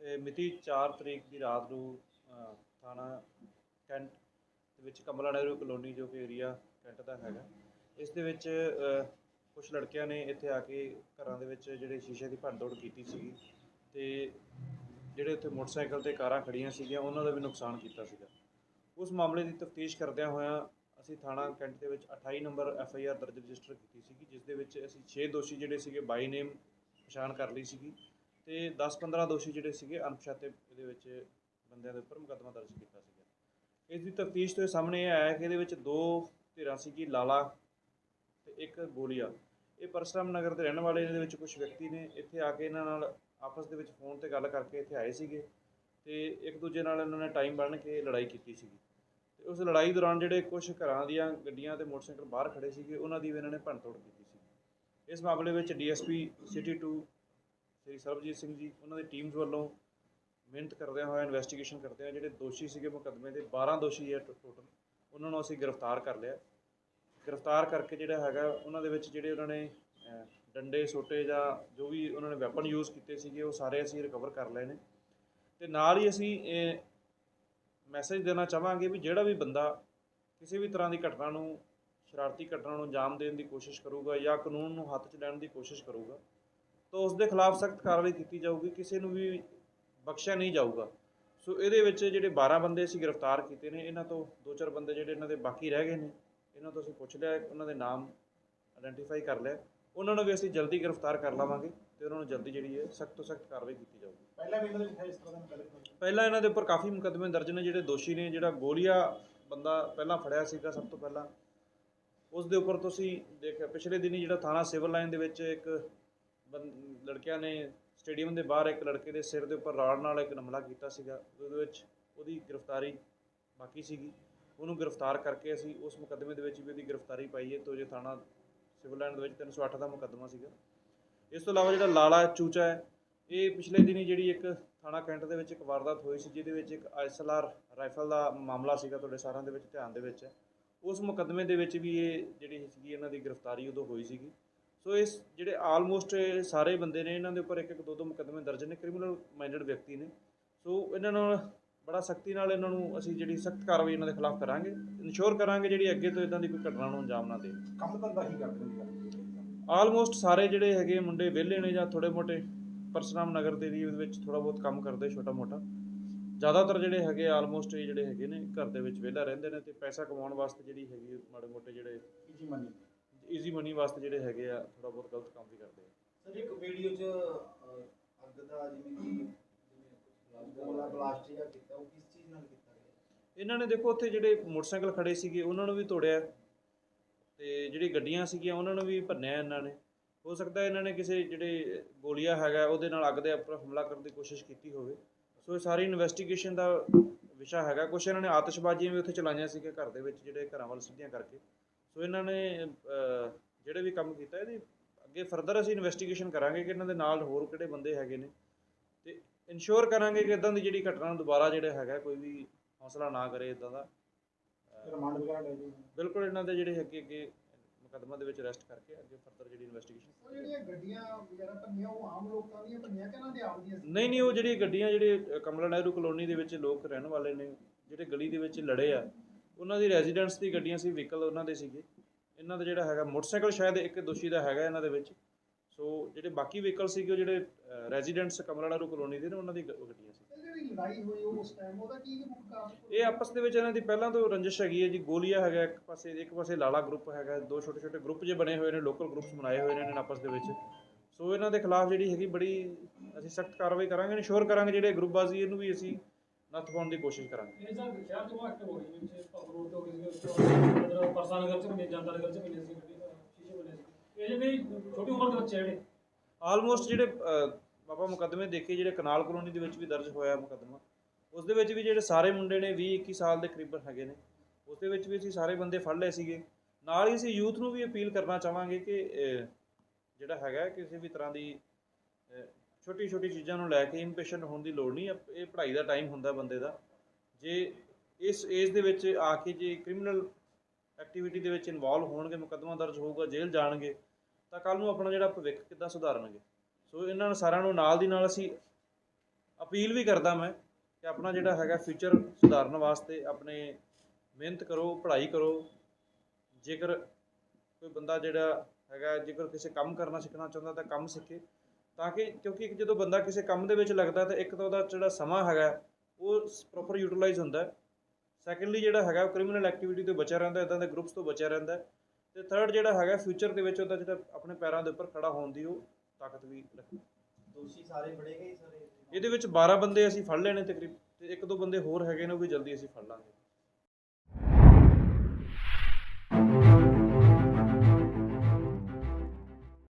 ਇਹ ਮਿਤੀ 4 ਤਰੀਕ ਦੀ ਰਾਤ ਨੂੰ ਅ, ਥਾਣਾ ਕੈਂਟ ਦੇ ਵਿੱਚ ਕਮਲਾ ਨਹਿਰੂ ਕਲੋਨੀ ਜੋ ਕਿ ਏਰੀਆ ਕੈਂਟ ਦਾ ਹੈਗਾ। ਇਸ ਦੇ ਵਿੱਚ ਕੁਝ ਲੜਕਿਆਂ ਨੇ ਇੱਥੇ ਆ ਕੇ ਘਰਾਂ ਦੇ ਵਿੱਚ ਜਿਹੜੇ ਸ਼ੀਸ਼ੇ ਦੀ ਭੰਨਤੋੜ ਕੀਤੀ ਸੀਗੀ। ਤੇ ਜਿਹੜੇ ਉੱਥੇ ਮੋਟਰਸਾਈਕਲ ਤੇ ਕਾਰਾਂ ਖੜੀਆਂ ਸੀਗੀਆਂ, ਉਹਨਾਂ ਦਾ ਵੀ ਨੁਕਸਾਨ ਕੀਤਾ ਸੀਗਾ। ਉਸ ਮਾਮਲੇ ਦੀ ਤਫਤੀਸ਼ ਕਰਦਿਆਂ ਹੋਇਆਂ ਅਸੀਂ ਥਾਣਾ ਕੈਂਟ ਦੇ ਵਿੱਚ 28 ਨੰਬਰ ਐਫ ਆਈ ਆਰ ਦਰਜ ਰਜਿਸਟਰ ਕੀਤੀ ਸੀਗੀ, ਜਿਸ ਦੇ ਵਿੱਚ ਅਸੀਂ 6 ਦੋਸ਼ੀ ਜਿਹੜੇ ਸੀਗੇ, ਬਾਈ ਨੇਮ ਪਛਾਣ ਕਰ ਲਈ ਸੀਗੀ ਤੇ 10-15 ਦੋਸ਼ੀ ਜਿਹੜੇ ਸੀਗੇ, ਅਣਪਛਾਤੇ ਇਹਦੇ ਵਿੱਚ ਬੰਦਿਆਂ ਦੇ ਉੱਪਰ ਮੁਕੱਦਮਾ ਦਰਜ ਕੀਤਾ ਸੀਗਾ। ਇਸ ਦੀ ਤਫਤੀਸ਼ ਤੋਂ ਸਾਹਮਣੇ ਇਹ ਆਇਆ ਕਿ ਇਹਦੇ ਵਿੱਚ ਦੋ ਧਿਰਾਂ ਸੀਗੀ, ਲਾਲਾ ਤੇ ਇੱਕ ਗੋਲੀਆ। ਇਹ ਪਰਸਰਾਮ ਨਗਰ ਦੇ ਰਹਿਣ ਵਾਲੇ ਦੇ ਵਿੱਚ ਕੁਝ ਵਿਅਕਤੀ ਨੇ, ਇੱਥੇ ਆ ਕੇ ਇਹਨਾਂ ਨਾਲ ਆਪਸ ਦੇ ਵਿੱਚ ਫੋਨ ਤੇ ਗੱਲ ਕਰਕੇ ਇੱਥੇ ਆਏ ਸੀਗੇ ਤੇ ਇੱਕ ਦੂਜੇ ਨਾਲ ਇਹਨਾਂ ਨੇ ਟਾਈਮ ਬੰਨ ਕੇ ਲੜਾਈ ਕੀਤੀ ਸੀਗੀ। ਤੇ ਉਸ ਲੜਾਈ ਦੌਰਾਨ ਜਿਹੜੇ ਕੁਝ ਘਰਾਂ ਦੀਆਂ ਗੱਡੀਆਂ ਤੇ ਮੋਟਰਸਾਈਕਲ ਬਾਹਰ ਖੜੇ ਸੀਗੇ, ਉਹਨਾਂ ਦੀ ਵੀ ਇਹਨਾਂ ਨੇ ਭੰਨਤੋੜ ਕੀਤੀ ਸੀ ਇਸ ਮਾਮਲੇ ਵਿੱਚ ਡੀਐਸਪੀ ਸਿਟੀ 2 ਸ੍ਰੀ ਸਰਬਜੀਤ ਸਿੰਘ ਜੀ, ਉਹਨਾਂ ਦੀ ਟੀਮਸ ਵੱਲੋਂ ਮਿਹਨਤ ਕਰਦਿਆਂ ਹੋਇਆ ਇਨਵੈਸਟੀਗੇਸ਼ਨ ਕਰਦਿਆਂ ਜਿਹੜੇ ਦੋਸ਼ੀ ਸੀਗੇ ਮੁਕੱਦਮੇ ਦੇ 12 ਦੋਸ਼ੀ ਹੈ ਟੋਟਲ ਉਹਨਾਂ ਨੂੰ ਅਸੀਂ ਗ੍ਰਿਫਤਾਰ ਕਰ ਲਿਆ। ਗ੍ਰਿਫਤਾਰ ਕਰਕੇ ਜਿਹੜਾ ਹੈਗਾ, ਉਹਨਾਂ ਦੇ ਵਿੱਚ ਜਿਹੜੇ ਉਹਨਾਂ ਨੇ ਡੰਡੇ, ਸੋਟੇ ਜਾਂ ਜੋ ਵੀ ਉਹਨਾਂ ਨੇ ਵੈਪਨ ਯੂਜ਼ ਕੀਤੇ ਸੀਗੇ, ਉਹ ਸਾਰੇ ਅਸੀਂ ਰਿਕਵਰ ਕਰ ਲਏ ਨੇ। ਤੇ ਨਾਲ ਹੀ ਅਸੀਂ, ਇਹ ਮੈਸੇਜ ਦੇਣਾ ਚਾਹਾਂਗੇ ਵੀ ਜਿਹੜਾ ਵੀ ਬੰਦਾ ਕਿਸੇ ਵੀ ਤਰ੍ਹਾਂ ਦੀ ਘਟਨਾ ਨੂੰ, ਸ਼ਰਾਰਤੀ ਘਟਨਾ ਨੂੰ ਅੰਜਾਮ ਦੇਣ ਦੀ ਕੋਸ਼ਿਸ਼ ਕਰੂਗਾ ਜਾਂ ਕਾਨੂੰਨ ਨੂੰ ਹੱਥ 'ਚ ਲੈਣ ਦੀ ਕੋਸ਼ਿਸ਼ ਕਰੂਗਾ, ਤਾਂ ਉਸ ਦੇ ਖਿਲਾਫ ਸਖਤ ਕਾਰਵਾਈ ਕੀਤੀ ਜਾਊਗੀ, ਕਿਸੇ ਨੂੰ ਵੀ ਬਖਸ਼ਿਆ ਨਹੀਂ ਜਾਊਗਾ। ਸੋ ਇਹਦੇ ਵਿੱਚ ਜਿਹੜੇ 12 ਬੰਦੇ ਅਸੀਂ ਗ੍ਰਿਫਤਾਰ ਕੀਤੇ ਨੇ, ਇਹਨਾਂ ਤੋਂ ਦੋ ਚਾਰ ਬੰਦੇ ਜਿਹੜੇ ਇਹਨਾਂ ਦੇ ਬਾਕੀ ਰਹਿ ਗਏ ਨੇ। ਇਹਨਾਂ ਤੋਂ ਅਸੀਂ ਪੁੱਛ ਲਿਆ ਉਹਨਾਂ ਦੇ ਨਾਮ ਆਇਡੈਂਟੀਫਾਈ ਕਰ ਲਿਆ। ਉਹਨਾਂ ਨੂੰ ਵੀ ਅਸੀਂ ਜਲਦੀ ਗ੍ਰਿਫਤਾਰ ਕਰ ਲਵਾਂਗੇ ਤੇ ਉਹਨਾਂ ਨੂੰ ਜਲਦੀ ਜਿਹੜੀ ਹੈ ਸਖਤ ਤੋਂ ਸਖਤ ਕਾਰਵਾਈ ਕੀਤੀ ਜਾਊਗੀ। ਪਹਿਲਾਂ ਵੀ ਇਹਨਾਂ ਦੇ ਇਸ ਤਰ੍ਹਾਂ ਦਾ ਪਹਿਲੇ ਪਹਿਲਾਂ ਇਹਨਾਂ ਦੇ ਉੱਪਰ ਕਾਫੀ ਮੁਕੱਦਮੇ ਦਰਜ ਨੇ ਜਿਹੜੇ ਦੋਸ਼ੀ ਨੇ ਜਿਹੜਾ ਗੋਲੀਆ ਬੰਦਾ ਪਹਿਲਾਂ ਫੜਿਆ ਸੀਗਾ ਸਭ ਤੋਂ ਪਹਿਲਾਂ। ਉਸ ਦੇ ਉੱਪਰ ਤੁਸੀਂ ਦੇਖਿਆ ਪਿਛਲੇ ਦਿਨੀ ਜਿਹੜਾ ਥਾਣਾ ਸਿਵਲ ਲਾਈਨ ਦੇ ਵਿੱਚ ਇੱਕ ਲੜਕਿਆਂ ਨੇ ਸਟੇਡੀਅਮ ਦੇ ਬਾਹਰ ਇੱਕ ਲੜਕੇ ਦੇ ਸਿਰ ਦੇ ਉੱਪਰ ਰਾੜ ਨਾਲ ਇੱਕ ਹਮਲਾ ਕੀਤਾ ਸੀਗਾ ਉਹਦੇ ਵਿੱਚ ਉਹਦੀ ਗ੍ਰਿਫਤਾਰੀ ਬਾਕੀ ਸੀਗੀ। ਉਹਨੂੰ ਗ੍ਰਿਫਤਾਰ ਕਰਕੇ ਅਸੀਂ ਉਸ ਮੁਕੱਦਮੇ ਦੇ ਵਿੱਚ ਵੀ ਉਹਦੀ ਗ੍ਰਿਫਤਾਰੀ ਪਾਈ ਹੈ, ਤੋ ਜੇ ਥਾਣਾ ਸਿਵਲ ਲਾਈਨ ਦੇ ਵਿੱਚ 308 ਦਾ ਮੁਕੱਦਮਾ ਸੀਗਾ। ਇਸ ਤੋਂ ਇਲਾਵਾ ਜਿਹੜਾ ਲਾਲਾ ਚੂਚਾ ਹੈ, ਇਹ ਪਿਛਲੇ ਦਿਨੀ ਜਿਹੜੀ ਇੱਕ ਥਾਣਾ ਕੈਂਟ ਦੇ ਵਿੱਚ ਇੱਕ ਵਾਰਦਾਤ ਹੋਈ ਸੀ, ਜਿਹਦੇ ਵਿੱਚ ਇੱਕ ਆਈਐਸਐਲਆਰ ਰਾਈਫਲ ਦਾ ਮਾਮਲਾ ਸੀਗਾ ਤੁਹਾਡੇ ਸਾਰਿਆਂ ਦੇ ਵਿੱਚ ਧਿਆਨ ਦੇ ਵਿੱਚ। ਹੈ ਉਸ ਮੁਕੱਦਮੇ ਦੇ ਵਿੱਚ ਵੀ ਇਹ ਜਿਹੜੀ ਸੀਗੀ, ਇਹਨਾਂ ਦੀ ਗ੍ਰਿਫਤਾਰੀ ਉਦੋਂ ਹੋਈ ਸੀਗੀ। ਸੋ ਇਸ ਜਿਹੜੇ ਆਲਮੋਸਟ ਸਾਰੇ ਬੰਦੇ ਨੇ, ਇਹਨਾਂ ਦੇ ਉੱਪਰ ਇੱਕ ਇੱਕ ਦੋ ਦੋ ਮੁਕੱਦਮੇ ਦਰਜ ਨੇ ਕ੍ਰਿਮੀਨਲ ਮਾਈਂਡਡ ਵਿਅਕਤੀ ਨੇ। ਸੋ ਇਹਨਾਂ ਨਾਲ ਬੜਾ ਸਖਤੀ ਨਾਲ ਇਹਨਾਂ ਨੂੰ ਅਸੀਂ ਜਿਹੜੀ ਸਖਤ ਕਾਰਵਾਈ ਇਹਨਾਂ ਦੇ ਖਿਲਾਫ ਕਰਾਂਗੇ ਇਨਸ਼ੋਰ ਕਰਾਂਗੇ ਜਿਹੜੀ ਅੱਗੇ ਤੋਂ ਇਦਾਂ ਦੀ ਕੋਈ ਘਟਨਾ ਨੂੰ ਅੰਜਾਮ ਨਾ ਦੇ ਕੰਮ ਧੰਦਾ ਹੀ ਕਰਦੇ ਨੇ ਆਲਮੋਸਟ ਸਾਰੇ ਜਿਹੜੇ ਹੈਗੇ ਮੁੰਡੇ ਵਿਹਲੇ ਨੇ ਜਾਂ ਥੋੜੇ ਮੋਟੇ ਪਰਸਨਾਮ ਨਗਰ ਦੇ ਏਰੀਏ ਦੇ ਵਿੱਚ ਥੋੜਾ ਬਹੁਤ ਕੰਮ ਕਰਦੇ ਛੋਟਾ ਮੋਟਾ। ਜ਼ਿਆਦਾਤਰ ਜਿਹੜੇ ਹੈਗੇ ਆਲਮੋਸਟ ਇਹ ਜਿਹੜੇ ਹੈਗੇ ਨੇ ਘਰ ਦੇ ਵਿੱਚ ਵਿਹਲਾ ਰਹਿੰਦੇ ਨੇ ਤੇ ਪੈਸਾ ਕਮਾਉਣ ਵਾਸਤੇ ਜਿਹੜੀ ਹੈਗੀ ਮਾੜੇ ਮੋਟੇ ਜਿਹੜੇ ਜੀ ਮੰਨੀ ਈਜ਼ੀ ਮਨੀ ਵਾਸਤੇ ਜਿਹੜੇ ਹੈਗੇ ਆ ਥੋੜਾ ਬਹੁਤ ਗਲਤ ਕੰਮ ਵੀ ਕਰਦੇ ਆ। ਸਰ ਇੱਕ ਵੀਡੀਓ 'ਚ ਅੱਗ ਦਾ ਜਿਵੇਂ ਕਿ ਜਿਵੇਂ ਕੀਤਾ ਉਹ ਕਿਸ ਚੀਜ਼ ਨਾਲ ਕੀਤਾ ਗਿਆ ਇਹਨਾਂ ਨੇ ਦੇਖੋ ਉੱਥੇ ਜਿਹੜੇ ਮੋਟਰਸਾਈਕਲ ਖੜੇ ਸੀਗੇ, ਉਹਨਾਂ ਨੂੰ ਵੀ ਤੋੜਿਆ। ਤੇ ਜਿਹੜੀ ਗੱਡੀਆਂ ਸੀਗੀਆਂ, ਉਹਨਾਂ ਨੂੰ ਵੀ ਭੰਨਿਆ ਇਹਨਾਂ ਨੇ। ਹੋ ਸਕਦਾ ਇਹਨਾਂ ਨੇ ਕਿਸੇ ਜਿਹੜੇ ਗੋਲੀਆ ਹੈਗਾ, ਉਹਦੇ ਨਾਲ ਅੱਗ ਦੇ ਉੱਪਰ ਹਮਲਾ ਕਰਨ ਦੀ ਕੋਸ਼ਿਸ਼ ਕੀਤੀ ਹੋਵੇ। ਸੋ ਇਹ ਸਾਰੀ ਇਨਵੈਸਟੀਗੇਸ਼ਨ ਦਾ ਵਿਸ਼ਾ ਹੈਗਾ। ਕੁਝ ਇਹਨਾਂ ਨੇ ਆਤਿਸ਼ਬਾਜ਼ੀਆਂ ਵੀ ਉੱਥੇ ਚਲਾਈਆਂ ਸੀਗੇ ਘਰ ਦੇ ਵਿੱਚ, ਜਿਹੜੇ ਘਰਾਂ ਵੱਲ ਸਿੱਧੀਆਂ ਕਰਕੇ। ਸੋ ਇਹਨਾਂ ਨੇ ਜਿਹੜੇ ਵੀ ਕੰਮ ਕੀਤਾ, ਇਹਦੀ ਅੱਗੇ ਫਰਦਰ ਅਸੀਂ ਇਨਵੈਸਟੀਗੇਸ਼ਨ ਕਰਾਂਗੇ ਕਿ ਇਹਨਾਂ ਦੇ ਨਾਲ ਹੋਰ ਕਿਹੜੇ ਬੰਦੇ ਹੈਗੇ ਨੇ। ਤੇ ਇਨਸ਼ੋਰ ਕਰਾਂਗੇ ਕਿ ਇਦਾਂ ਦੀ ਜਿਹੜੀ ਘਟਨਾ ਨੂੰ ਦੁਬਾਰਾ ਜਿਹੜਾ ਹੈਗਾ ਕੋਈ ਵੀ ਹੌਸਲਾ ਨਾ ਕਰੇ ਇਦਾਂ ਦਾ। ਰਿਮਾਂਡ ਵਗੈਰਾ ਲੈ ਜੀ ਬਿਲਕੁਲ ਇਹਨਾਂ ਦੇ ਜਿਹੜੇ ਅੱਗੇ ਅੱਗੇ ਮੁਕੱਦਮਾ ਦੇ ਵਿੱਚ ਅਰੈਸਟ ਕਰਕੇ ਅੱਗੇ ਫਰਦਰ ਜਿਹੜੀ ਇਨਵੈਸਟੀਗੇਸ਼ਨ ਉਹ ਜਿਹੜੀਆਂ ਗੱਡੀਆਂ ਵਗੈਰਾ ਭੰਨੀਆਂ ਉਹ ਆਮ ਲੋਕਾਂ ਦੀਆਂ ਭੰਨੀਆਂ ਕਿ ਇਹਨਾਂ ਦੇ ਆਪ ਦੀਆਂ? ਸੀ ਨਹੀਂ ਨਹੀਂ ਉਹ ਜਿਹੜੀ ਗੱਡੀਆਂ ਜਿਹੜੇ ਕਮਲਾ ਨਹਿਰੂ ਕਲੋਨੀ ਦੇ ਵਿੱਚ ਲੋਕ ਰਹਿਣ ਵਾਲੇ ਨੇ ਜਿਹੜੇ ਗਲੀ ਦੇ ਵਿੱਚ ਲੜੇ ਆ ਉਹਨਾਂ ਦੀ ਰੈਜ਼ੀਡੈਂਸ ਦੀ ਗੱਡੀਆਂ ਸੀ ਵਹੀਕਲ ਉਹਨਾਂ ਦੇ ਸੀਗੇ। ਇਹਨਾਂ ਦਾ ਜਿਹੜਾ ਹੈਗਾ ਮੋਟਰਸਾਈਕਲ ਸ਼ਾਇਦ ਇੱਕ ਦੋਸ਼ੀ ਦਾ ਹੈਗਾ ਇਹਨਾਂ ਦੇ ਵਿੱਚ। ਸੋ ਜਿਹੜੇ ਬਾਕੀ ਵਹੀਕਲ ਸੀਗੇ ਉਹ ਜਿਹੜੇ ਰੈਜ਼ੀਡੈਂਟਸ ਕਮਲਾ ਨਹਿਰੂ ਕਲੋਨੀ ਦੇ ਨੇ ਉਹਨਾਂ ਦੀ ਗ- ਗੱਡੀਆਂ ਸੀ। ਜਿਹੜੀ ਲੜਾਈ ਹੋਈ ਉਹ ਉਸ ਟਾਈਮ ਉਹਦਾ ਕੀ ਮੁੱਖ ਕਾਰਨ ਇਹ ਆਪਸ ਦੇ ਵਿੱਚ ਇਹਨਾਂ ਦੀ ਪਹਿਲਾਂ ਤੋਂ ਰੰਜਿਸ਼ ਹੈਗੀ ਹੈ ਜੀ ਗੋਲੀਆ ਹੈਗਾ ਇੱਕ ਪਾਸੇ ਇੱਕ ਪਾਸੇ ਲਾਲਾ ਗਰੁੱਪ ਹੈਗਾ ਦੋ ਛੋਟੇ ਛੋਟੇ ਗਰੁੱਪ ਜੇ ਬਣੇ ਹੋਏ ਨੇ ਲੋਕਲ ਗਰੁੱਪਸ ਬਣਾਏ ਹੋਏ ਨੇ ਇਹਨਾਂ ਨੇ ਆਪਸ ਦੇ ਵਿੱਚ। ਸੋ ਇਹਨਾਂ ਦੇ ਖਿਲਾਫ ਜਿਹੜੀ ਹੈਗੀ ਬੜੀ ਅਸੀਂ ਸਖਤ ਕਾਰਵਾਈ ਕਰਾਂਗੇ ਇਨਸ਼ੋਰ ਕਰਾਂਗੇ ਜਿਹੜੇ ਗਰੁੱਪਬਾਜ਼ੀ ਇਹਨੂੰ ਵੀ ਅਸੀਂ ਨੱਥ ਪਾਉਣ ਦੀ ਕੋਸ਼ਿਸ਼ ਕਰਾਂਗੇ। ਇਹ ਸ਼ਹਿਰ ਤੋਂ ਐਕਟਿਵ ਹੋ ਰਹੀ ਹੈ ਵਿੱਚ ਰੋਡ ਤੋਂ ਕਿਸੇ ਮਤਲਬ ਪਰਸਾਂ ਨਗਰ ਚ ਬਣੇ ਜਨਤਾ ਨਗਰ ਚ ਸੀ ਸੀ ਇਹ ਜਿਹੜੇ ਛੋਟੀ ਉਮਰ ਦੇ ਬੱਚੇ ਆ ਜਿਹੜੇ। ਆਲਮੋਸਟ ਜਿਹੜੇ ਅਹ, ਆਪਾਂ ਮੁਕੱਦਮੇ ਦੇਖੇ ਜਿਹੜੇ ਕਨਾਲ ਕਲੋਨੀ ਦੇ ਵਿੱਚ ਵੀ ਦਰਜ ਹੋਇਆ ਮੁਕੱਦਮਾ। ਉਸ ਦੇ ਵਿੱਚ ਵੀ ਜਿਹੜੇ ਸਾਰੇ ਮੁੰਡੇ ਨੇ 20 21 ਸਾਲ ਦੇ ਕਰੀਬਨ ਹੈਗੇ ਨੇ। ਉਸ ਦੇ ਵਿੱਚ ਵੀ ਅਸੀਂ ਸਾਰੇ ਬੰਦੇ ਫੜ ਲਏ ਸੀਗੇ। ਨਾਲ ਹੀ ਅਸੀਂ ਯੂਥ ਨੂੰ ਵੀ ਅਪੀਲ ਕਰਨਾ ਚਾਹਾਂਗੇ ਕਿ ਅਹ, ਜਿਹੜਾ ਹੈਗਾ ਕਿਸੇ ਵੀ ਤਰ੍ਹਾਂ ਦੀ ਛੋਟੀ ਛੋਟੀ ਚੀਜ਼ਾਂ ਨੂੰ ਲੈ ਕੇ ਇੰਪੇਸ਼ੈਂਟ ਹੋਣ ਦੀ ਲੋੜ ਨਹੀਂ। ਅਪ- ਇਹ ਪੜ੍ਹਾਈ ਦਾ ਟਾਈਮ ਹੁੰਦਾ ਬੰਦੇ ਦਾ। ਜੇ ਇਸ ਏਜ ਦੇ ਵਿੱਚ ਆ ਕੇ ਜੇ ਕ੍ਰਿਮੀਨਲ ਐਕਟੀਵਿਟੀ ਦੇ ਵਿੱਚ ਇਨਵੋਲਵ ਹੋਣਗੇ ਮੁਕੱਦਮਾ ਦਰਜ ਹੋਊਗਾ ਜੇਲ੍ਹ ਜਾਣਗੇ ਤਾਂ ਕੱਲ ਨੂੰ ਆਪਣਾ ਜਿਹੜਾ ਭਵਿੱਖ ਕਿੱਦਾਂ ਸੁਧਾਰਨਗੇ? ਸੋ ਇਹਨਾਂ ਸਾਰਿਆਂ ਨੂੰ ਨਾਲ ਦੀ ਨਾਲ ਅਸੀਂ ਅਪੀਲ ਵੀ ਕਰਦਾ ਮੈਂ ਕਿ ਆਪਣਾ ਜਿਹੜਾ ਹੈਗਾ ਫਿਊਚਰ ਸੁਧਾਰਨ ਵਾਸਤੇ ਆਪਣੇ ਮਿਹਨਤ ਕਰੋ, ਪੜ੍ਹਾਈ ਕਰੋ। ਜੇਕਰ ਕੋਈ ਬੰਦਾ ਜਿਹੜਾ ਹੈਗਾ, ਜੇਕਰ ਕਿਸੇ ਕੰਮ ਕਰਨਾ ਸਿੱਖਣਾ ਚਾਹੁੰਦਾ ਤਾਂ ਕੰਮ ਸਿੱਖੇ। ਤਾਂ ਕਿ ਕਿਉਂਕਿ ਇੱਕ ਜਦੋਂ ਬੰਦਾ ਕਿਸੇ ਕੰਮ ਦੇ ਵਿੱਚ ਲੱਗਦਾ ਤਾਂ ਇੱਕ ਤਾਂ ਉਹਦਾ ਜਿਹੜਾ ਸਮਾਂ ਹੈਗਾ, ਉਹ ਪ੍ਰੋਪਰ ਯੂਟਿਲਾਈਜ਼ ਹੁੰਦਾ। ਹੈ ਸੈਕੰਡਲੀ ਜਿਹੜਾ ਹੈਗਾ, ਉਹ ਕ੍ਰਿਮੀਨਲ ਐਕਟੀਵਿਟੀ ਤੋਂ ਬਚਿਆ ਰਹਿੰਦਾ ਇਦਾਂ ਦੇ ਗਰੁੱਪਸ ਤੋਂ ਬਚਿਆ ਰਹਿੰਦਾ। ਤੇ ਥਰਡ ਜਿਹੜਾ ਹੈਗਾ ਫਿਊਚਰ ਦੇ ਵਿੱਚ ਉਹਦਾ ਜਿਹੜਾ ਆਪਣੇ ਪੈਰਾਂ ਦੇ ਉੱਪਰ ਖੜਾ ਹੋਣ ਦੀ ਉਹ ਤਾਕਤ ਵੀ ਰੱਖਦਾ ਦੋਸ਼ੀ ਸਾਰੇ ਫੜੇ ਗਏ ਸਾਰੇ? ਇਹਦੇ ਵਿੱਚ 12 ਬੰਦੇ ਅਸੀਂ ਫੜ ਲਏ ਨੇ ਤਕਰੀਬ ਤੇ ਇੱਕ ਦੋ ਬੰਦੇ ਹੋਰ ਹੈਗੇ ਨੇ ਉਹ ਵੀ ਜਲਦੀ ਅਸੀਂ ਫੜ ਲਾਂਗੇ।